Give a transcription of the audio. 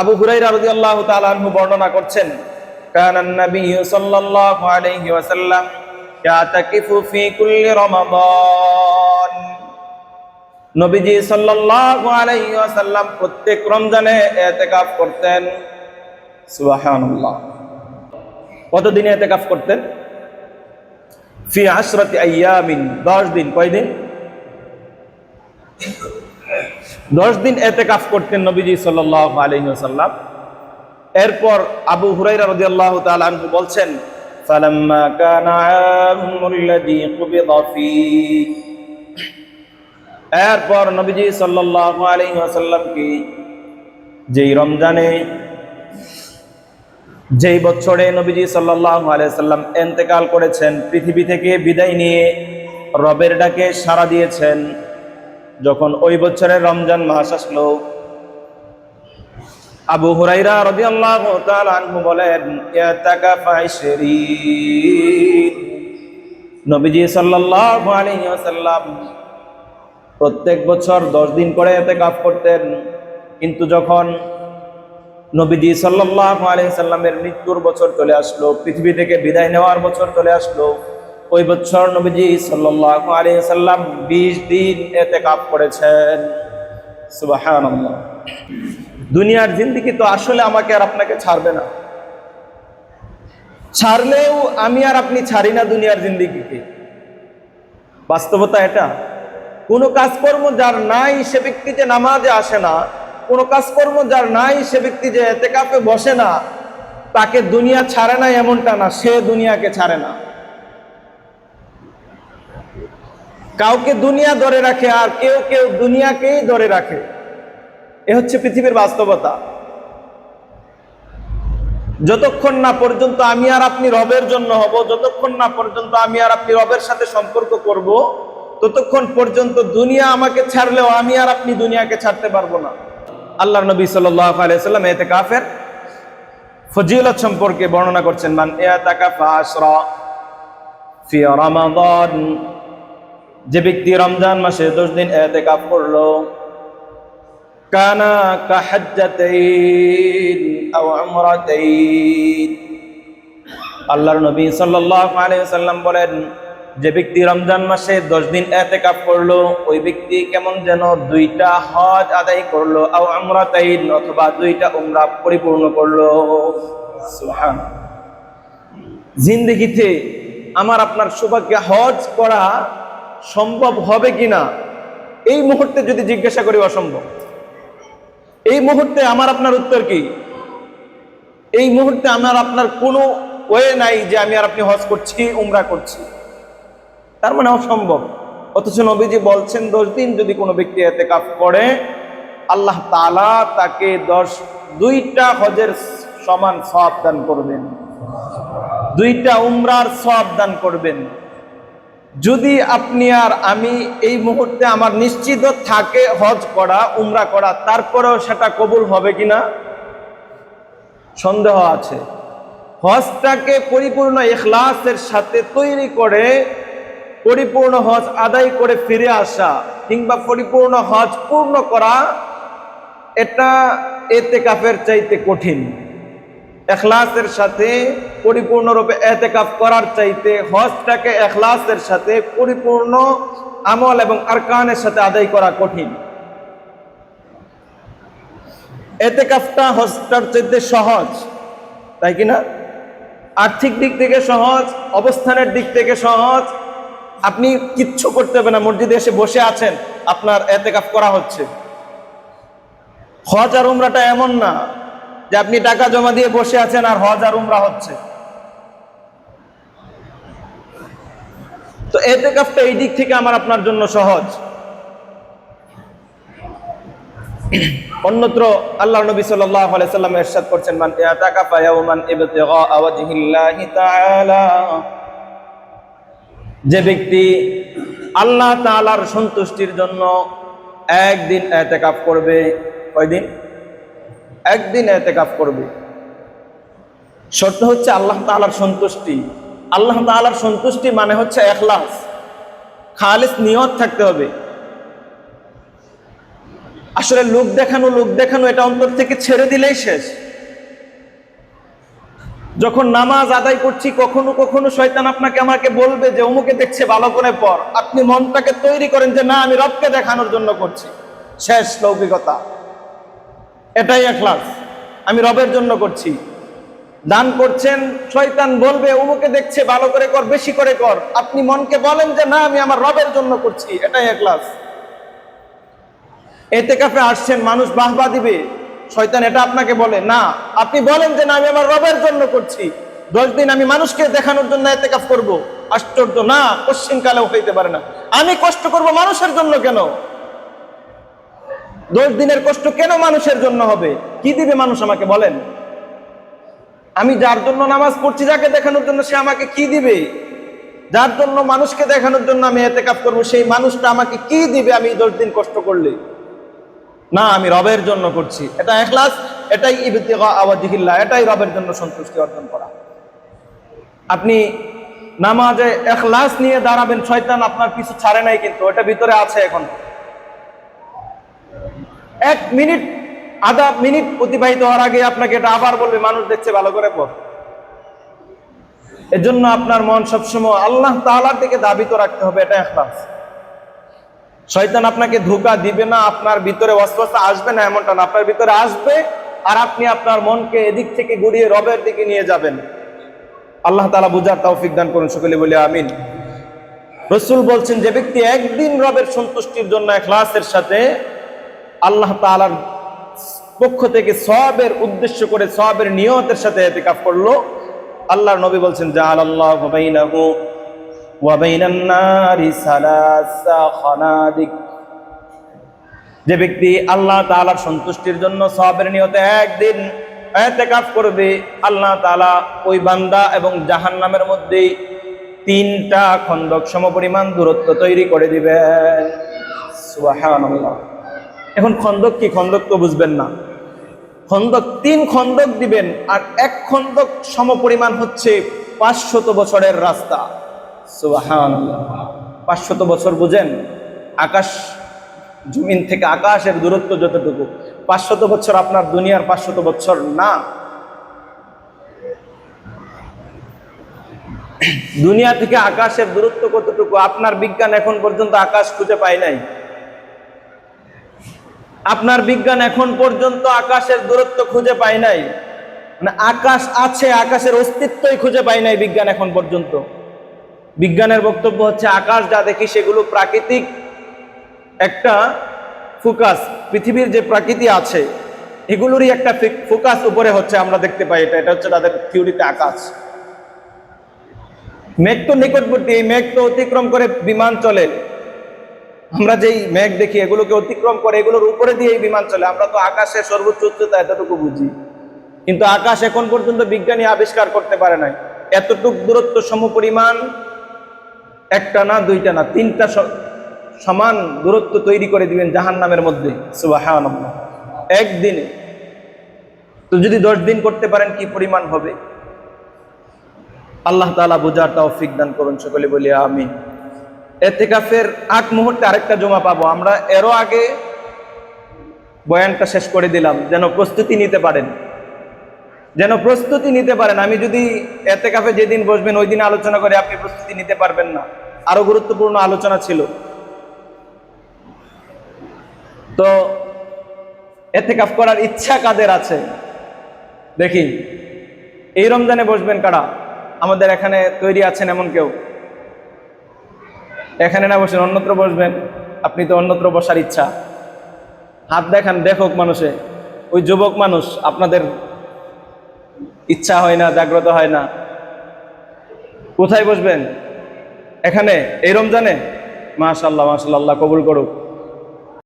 আবু হুরাইরা রাদিয়াল্লাহু তাআলা আনহু বর্ণনা করছেন কানা নবী সাল্লাল্লাহু আলাইহি ওয়াসাল্লাম ইয়াতাকিফু ফি কুল্লি রমাদান। নবীজি সাল্লাল্লাহু আলাইহি ওয়াসাল্লাম প্রত্যেক রমজানে করতেন। কতদিনে ইতিকাফ করতেন? ফি আশরাতি আইয়ামিন 10 দিন। কয়দিন? দশ দিন এতেকাফ করতেন নবীজি সাল্লাল্লাহু আলাইহি ওয়াসাল্লাম। এরপর আবু হুরাইরা রাদিয়াল্লাহু তাআলা আনহু বলছেন এরপর নবীজি কি যেই রমজানে, যেই বছরে নবীজি সাল্লাল্লাহু আলাইহি সাল্লাম ইন্তেকাল করেছেন, পৃথিবী থেকে বিদায় নিয়ে রবের ডাকে সাড়া দিয়েছেন যখন ওই বছরের রমজান মাস আসলো, আবু হুরাইরা রাদিয়াল্লাহু তাআলা আনহু বলেন ইয়াতাকাফা 20 নবীজি সাল্লাল্লাহু আলাইহি প্রত্যেক বছর 10 দিন করে ইতিকাফ করতেন। কিন্তু যখন নবীজি সাল্লাল্লাহু আলাইহি সাল্লামের মৃত্যুর বছর চলে আসলো, পৃথিবী থেকে বিদায় নেওয়ার বছর চলে আসলো ওই বছর নবীজি সাল্লাম 20 দিন এতে কাপ করেছেন দুনিয়ার জিন্দেগি তো আসলে আমাকে আর আপনাকে ছাড়বে না। ছাড়লেও আমি আর আপনি ছাড়ি না দুনিয়ার জিন্দেগিকে। বাস্তবতা এটা। কোনো কাজকর্ম যার নাই সে ব্যক্তি যে নামাজে আসে না, কোনো কাজকর্ম যার নাই সে ব্যক্তি যে এতে কাপে বসে না, তাকে দুনিয়া ছাড়ে না এমনটা না, সে দুনিয়াকে ছাড়ে না। কাউকে দুনিয়া ধরে রাখে আর কেউ কেউ দুনিয়াকেই ধরে রাখে। এ হচ্ছে পৃথিবীর বাস্তবতা। যতক্ষণ না পর্যন্ত আমি আর আপনি রবের জন্য হব, যতক্ষণ না পর্যন্ত আমি আর আপনি রবের সাথে সম্পর্ক করব, ততক্ষণ পর্যন্ত দুনিয়া আমাকে ছাড়লেও আমি আর আপনি দুনিয়াকে ছাড়তে পারব না। আল্লাহ নবী সাল্লাম এতে কাফের। ফজিলত সম্পর্কে বর্ণনা করছেন, মান ইয়াতাকাফা আশরা ফি রমাদান যে ব্যক্তি রমজান মাসে দশ দিন এতে কাপ করল, কানা আল্লাহর নবী সাল্লাম বলেন, যে ব্যক্তি রমজান মাসে দশ দিন এতেকাপ করল, ওই ব্যক্তি কেমন যেন দুইটা হজ আদায় করল, আও আমরাতাইন অথবা দুইটা উমরা পরিপূর্ণ করল। জিন্দেগিতে আমার আপনার সৌভাগ্যে হজ করা সম্ভব হবে কিনা? এই মুহূর্তে যদি জিজ্ঞাসা করি অসম্ভব। এই মুহূর্তে আমার আপনার উত্তর কি? এই মুহূর্তে আমার আপনার কোনো ওয়ে নাই যে আমি আর আপনি হজ করছি, উমরা করছি। তার মানে অসম্ভব। অথচ নবীজি বলছেন, দশ দিন যদি কোনো ব্যক্তি এতে কাজ করে, আল্লাহ তালা তাকে দশ, দুইটা হজের সমান সব দান করবেন। দুইটা উমরার সব দান করবেন। যদি আপনি আর আমি এই মুহূর্তে আমার নিশ্চিত থাকে হজ করা, উমরা করা, তারপরেও সেটা কবুল হবে কিনা? সন্দেহ আছে। হজটাকে পরিপূর্ণ এখলাসের সাথে তৈরি করে পরিপূর্ণ হজ আদায় করে ফিরে আসা কিংবা পরিপূর্ণ হজ পূর্ণ করা, এটা এতে কাফের চাইতে কঠিন। এখলাসের সাথে পরিপূর্ণরূপে এতেকাফ করার চাইতে হজটাকে এখলাসের সাথে পরিপূর্ণ আমল এবং আরকানের সাথে আদায় করা কঠিন। এতেকাফটা হজটার চাইতে সহজ, তাই কি না? আর্থিক দিক থেকে সহজ, অবস্থানের দিক থেকে সহজ। আপনি কিচ্ছু করতে হবে না, মসজিদে এসে বসে আছেন, আপনার এতেকাফ করা হচ্ছে। হজ আর উমরাটা এমন না যে আপনি টাকা জমা দিয়ে বসে আছেন আর হজ আর উমরা হচ্ছে। তো এতে কাজটা এই দিক থেকে আমার আপনার জন্য সহজ। অন্যত্র আল্লাহ নবী সাল্লাল্লাহু আলাইহি সাল্লাম ইরশাদ করছেন, মান ইয়াতাকাফা ইয়াওমান ইবতিগা ওয়াজহিল্লাহি তাআলা। যে ব্যক্তি আল্লাহ তাআলার সন্তুষ্টির জন্য একদিন ইতিকাফ করবে। কয়দিন? একদিন এতেকাফ করবে। শর্ত হচ্ছে আল্লাহ তালার সন্তুষ্টি। আল্লাহ তালার সন্তুষ্টি মানে হচ্ছে এখলাস। খালিস নিয়ত থাকতে হবে। আসলে লোক দেখানো লোক দেখানো এটা অন্তর থেকে ছেড়ে দিলেই শেষ। যখন নামাজ আদায় করছি, কখনো কখনো শয়তান আপনাকে, আমাকে বলবে যে, অমুকে দেখছে ভালো করে পর আপনি মনটাকে তৈরি করেন যে, না, আমি রবকে দেখানোর জন্য করছি। শেষ লৌকিকতা। এটাই এখলাস। আমি রবের জন্য করছি। দান করছেন, শয়তান বলবে, অমুকে দেখছে, ভালো করে কর, বেশি করে কর। আপনি মনকে বলেন যে, না, আমি আমার রবের জন্য করছি। এটাই এখলাস। এতে কাফে আসছেন, মানুষ বাহবা দিবে। শয়তান এটা আপনাকে বলে, না, আপনি বলেন যে, না, আমি আমার রবের জন্য করছি। দশ দিন আমি মানুষকে দেখানোর জন্য এতে কাফ করব। আশ্চর্য, না পশ্চিম কালেও হইতে পারে না। আমি কষ্ট করব মানুষের জন্য কেন? দশ দিনের কষ্ট কেন মানুষের জন্য হবে? কি দিবে মানুষ আমাকে বলেন? আমি যার জন্য নামাজ পড়ছি, যাকে দেখানোর জন্য সে আমাকে কি দিবে? যার জন্য মানুষকে দেখানোর জন্য আমি এতে কাপ করব, সেই মানুষটা আমাকে কি দিবে আমি দশ দিন কষ্ট করলে? না, আমি রবের জন্য করছি। এটা এখলাস, এটাই ইবতিগা আওয়াজিহিল্লাহ, এটাই রবের জন্য সন্তুষ্টি অর্জন করা। আপনি নামাজে এখলাস নিয়ে দাঁড়াবেন, শয়তান আপনার কিছু ছাড়ে নাই কিন্তু, ওটা ভিতরে আছে এখন। এক মিনিট, আধা মিনিট অতিবাহিত হওয়ার আগে আপনাকে এটা আবার বলবে, মানুষ দেখছে ভালো করে পর এজন্য আপনার মন সবসময় আল্লাহ তালার দিকে দাবিত রাখতে হবে, এটা এখলাস। শয়তান আপনাকে ধোকা দিবে না, আপনার ভিতরে অস্বস্থ আসবে না, এমনটা না। আপনার ভিতরে আসবে আর আপনি আপনার মনকে এদিক থেকে ঘুরিয়ে রবের দিকে নিয়ে যাবেন। আল্লাহ তাআলা বুঝার তৌফিক দান করুন, সকলে বলে আমিন। রসুল বলছেন, যে ব্যক্তি একদিন রবের সন্তুষ্টির জন্য এখলাসের সাথে আল্লাহ তালার পক্ষ থেকে সবের উদ্দেশ্য করে সবের নিয়তের সাথে এতেকাফ করল। আল্লাহর নবী বলছেন জাল আল্লাহ যে ব্যক্তি আল্লাহ তালার সন্তুষ্টির জন্য সবের নিয়তে একদিন এতেকাফ করবে, আল্লাহ তাআলা ওই বান্দা এবং জাহান্নামের মধ্যে তিনটা খন্দক সমপরিমাণ দূরত্ব তৈরি করে দিবেন। সুবহানাল্লাহ। এখন খন্দক কি? খন্দক তো বুঝবেন না। খন্দক তিন খন্দক দিবেন, আর এক খন্দক সমপরিমাণ হচ্ছে পাঁচশত বছরের রাস্তা। পাঁচশত বছর বুঝেন? আকাশ, জমিন থেকে আকাশের দূরত্ব যতটুকু, পাঁচশত বছর আপনার দুনিয়ার পাঁচশত বছর না। দুনিয়া থেকে আকাশের দূরত্ব কতটুকু? আপনার বিজ্ঞান এখন পর্যন্ত আকাশ খুঁজে পায় নাই। আপনার বিজ্ঞান এখন পর্যন্ত আকাশের দূরত্ব খুঁজে পায় নাই। মানে আকাশ আছে, আকাশের অস্তিত্বই খুঁজে পায় নাই বিজ্ঞান এখন পর্যন্ত। বিজ্ঞানের বক্তব্য হচ্ছে, আকাশ যা দেখি সেগুলো প্রাকৃতিক একটা ফোকাস। পৃথিবীর যে প্রাকৃতি আছে, এগুলোরই একটা ফোকাস উপরে হচ্ছে আমরা দেখতে পাই এটা। এটা হচ্ছে তাদের থিওরিতে আকাশ। মেঘ তো নিকটবর্তী, এই মেঘ তো অতিক্রম করে বিমান চলে। আমরা যেই মেঘ দেখি, এগুলোকে অতিক্রম করে, এগুলোর উপরে দিয়ে এই বিমান চলে। আমরা তো আকাশের সর্বোচ্চ উচ্চতা এতটুকু বুঝি। কিন্তু আকাশ এখন পর্যন্ত বিজ্ঞানী আবিষ্কার করতে পারে নাই। এতটুক দূরত্ব সমপরিমাণ একটা না, দুইটা না, তিনটা সমান দূরত্ব তৈরি করে দিবেন জাহান নামের মধ্যে একদিনে। তো যদি দশ দিন করতে পারেন, কি পরিমাণ হবে? আল্লাহ তাআলা বোঝার তৌফিক দান করুন, সকলে বলি আমি এতেকাফের আগ মুহূর্তে আরেকটা জমা পাবো। আমরা এরও আগে বয়ানটা শেষ করে দিলাম, যেন প্রস্তুতি নিতে পারেন। যেন প্রস্তুতি নিতে পারেন। আমি যদি এতেকাফে যেদিন বসবেন, ওই দিন আলোচনা করে আপনি প্রস্তুতি নিতে পারবেন না। আরও গুরুত্বপূর্ণ আলোচনা ছিল। তো এতেকাফ করার ইচ্ছা কাদের আছে? দেখি। এই রমজানে বসবেন কারা? আমাদের এখানে তৈরি আছেন এমন কেউ। এখানে না বসেন, অন্যত্র বসবেন। আপনি তো অন্যত্র বসার ইচ্ছা। হাত দেখান, দেখুক মানুষে। ওই যুবক মানুষ, আপনাদের ইচ্ছা হয় না, জাগ্রত হয় না। কোথায় বসবেন? এখানে, এই রমজানে? মাশাল্লাহ মাশাল্লাহ কবুল করুক।